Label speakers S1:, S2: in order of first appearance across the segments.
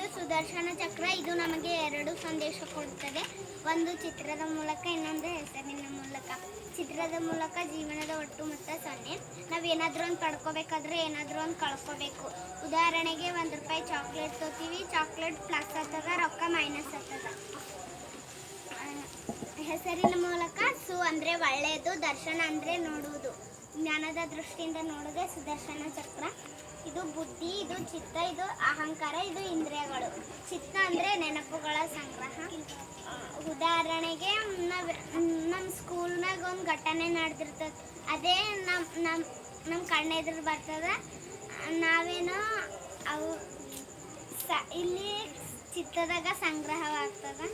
S1: ಇದು ಸುದರ್ಶನ ಚಕ್ರ. ಇದು ನಮಗೆ ಎರಡು ಸಂದೇಶ ಕೊಡುತ್ತದೆ. ಒಂದು ಚಿತ್ರದ ಮೂಲಕ, ಇನ್ನೊಂದು ಹೆಸರಿನ ಮೂಲಕ. ಚಿತ್ರದ ಮೂಲಕ ಜೀವನದ ಒಟ್ಟು ಮೊತ್ತ ಸೊನ್ನೆ. ನಾವು ಏನಾದರೂ ಒಂದು ಪಡ್ಕೋಬೇಕಾದ್ರೆ ಏನಾದರೂ ಒಂದು ಕಳ್ಕೋಬೇಕು. ಉದಾಹರಣೆಗೆ ಒಂದು ರೂಪಾಯಿ ಚಾಕ್ಲೇಟ್ ತೊಗೋತೀವಿ ಚಾಕ್ಲೇಟ್ ಪ್ಲಸ್ ಆಗ್ತದ ರೊಕ್ಕ ಮೈನಸ್ ಆಗ್ತದ. ಹೆಸರಿನ ಮೂಲಕ ಸು ಅಂದರೆ ಒಳ್ಳೆಯದು ದರ್ಶನ ಅಂದರೆ ನೋಡುವುದು. ಜ್ಞಾನದ ದೃಷ್ಟಿಯಿಂದ ನೋಡೋದೇ ಸುದರ್ಶನ ಚಕ್ರ. ಬುದ್ಧಿ, ಇದು ಚಿತ್ತ, ಇದು ಅಹಂಕಾರ, ಇದು ಇಂದ್ರಿಯಗಳು. ಚಿತ್ತ ಅಂದರೆ ನೆನಪುಗಳ ಸಂಗ್ರಹ. ಉದಾಹರಣೆಗೆ ನಾವು ನಮ್ಮ ಸ್ಕೂಲ್ನಾಗ ಒಂದು ಘಟನೆ ನಡೆದಿರ್ತದೆ. ಅದೇ ನಮ್ಮ ನಮ್ಮ ನಮ್ಮ ಕಣ್ಣೆದುರು ಬರ್ತದೆ. ನಾವೇನೋ ಅವು ಸ, ಇಲ್ಲಿ ಚಿತ್ತದಾಗ ಸಂಗ್ರಹವಾಗ್ತದೆ.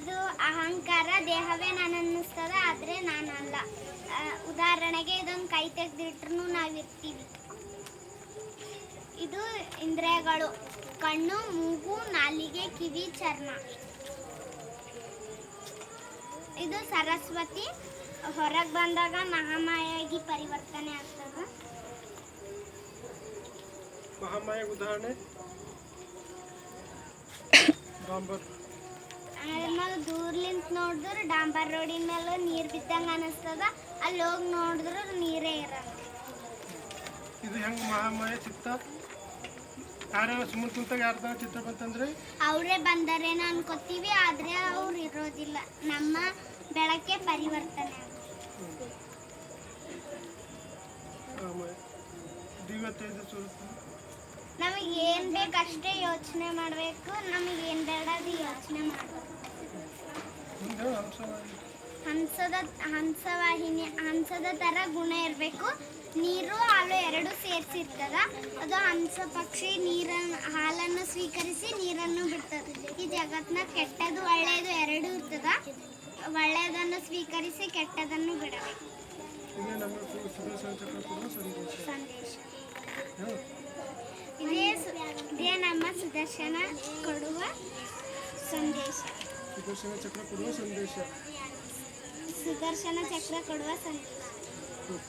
S1: ಇದು ಅಹಂಕಾರ, ದೇಹವೇ ನಾನು ಅನ್ನಿಸ್ತದ, ಆದರೆ ನಾನಲ್ಲ. ಅಲ್ಲ ಉದಾಹರಣೆಗೆ ಇದೊಂದು ಕೈ ತೆಗೆದಿಟ್ರು ನಾವಿರ್ತೀವಿ ಇದು ಇಂದ್ರಿಯಗಳು. ಕಣ್ಣು ಮೂಗು ನಾಲಿಗೆ ಕಿವಿ ಚರ್ಮ. ಇದು ಸರಸ್ವತಿ. ಹೊರಗೆ ಬಂದಾಗ ಮಹಾಮಾಯಾಗಿ ಪರಿವರ್ತನೆ ಆಗ್ತದ.
S2: ಮಹಾಮಾಯ ಉದಾಹರಣೆ? ಡಾಂಬರ್.
S1: ನಾವು ದೂರ್ಲಿಂತ ನೋಡಿದ್ರೆ ಡಾಂಬರ್ ರೋಡಿನ ಮೇಲೆ ನೀರು ಬಿದ್ದಂಗೆ ಅನಿಸ್ತದ. ಅಲ್ಲಿ ಹೋಗಿ ನೋಡಿದ್ರೆ ನೀರೇ ಇರಲ್ಲ.
S2: ಹೆಂಗೆ ಮಹಾಮಾಯ ಚಿತ್ತ ಯಾರ ಸುಮ್ಮನೆ ಕುಂತಾಗ ಯಾರ್ದಾರ ಚಿತ್ರ ಬಂತಂದ್ರೆ
S1: ಅವರೇ ಬಂದರೇನೋ ಅನ್ಕೋತೀವಿ ಆದ್ರೆ ಅವ್ರು ಇರೋದಿಲ್ಲ. ನಮ್ಮ ಬೆಳಕೆ ಪರಿವರ್ತನೆ
S2: ನಮಗೇನ್ ಸ್ವರೂಪ
S1: ನಮಗೆ ಏನು ಬೇಕು ಅಷ್ಟೇ ಯೋಚನೆ ಮಾಡಬೇಕು ನಮಗೆ ಏನು ಬೇಡ ಅದು ಯೋಚನೆ ಮಾಡಬೇಕು. ಹಂಸದ ಹಂಸವಾಹಿನಿ, ಹಂಸದ ಥರ ಗುಣ ಇರಬೇಕು. ನೀರು, ಹಾಲು ಎರಡು ಸೇರಿಸಿರ್ತದ. ಅದು ಹಂಸ ಪಕ್ಷಿ ನೀರನ್ನು ಹಾಲನ್ನು ಸ್ವೀಕರಿಸಿ ನೀರನ್ನು ಬಿಡ್ತದೆ. ಈ ಜಗತ್ತಿನ ಕೆಟ್ಟದು ಒಳ್ಳೆಯದು ಎರಡು ಇರ್ತದ. ಒಳ್ಳೆಯದನ್ನು ಸ್ವೀಕರಿಸಿ ಕೆಟ್ಟದನ್ನು ಬಿಡಬೇಕು.
S2: ಇದೇ
S1: ಇದೇ ನಮ್ಮ ಸುದರ್ಶನ ಕೊಡುವ ಸಂದೇಶ.
S2: ಸುದರ್ಶನ ಚಕ್ರ ಕೊಡುವ ಸಂದೇಶ.
S1: ಸುದರ್ಶನ ಚಕ್ರ ಕೊಡುವ ಸಂದೇಶ
S2: ಹ್ಮ್.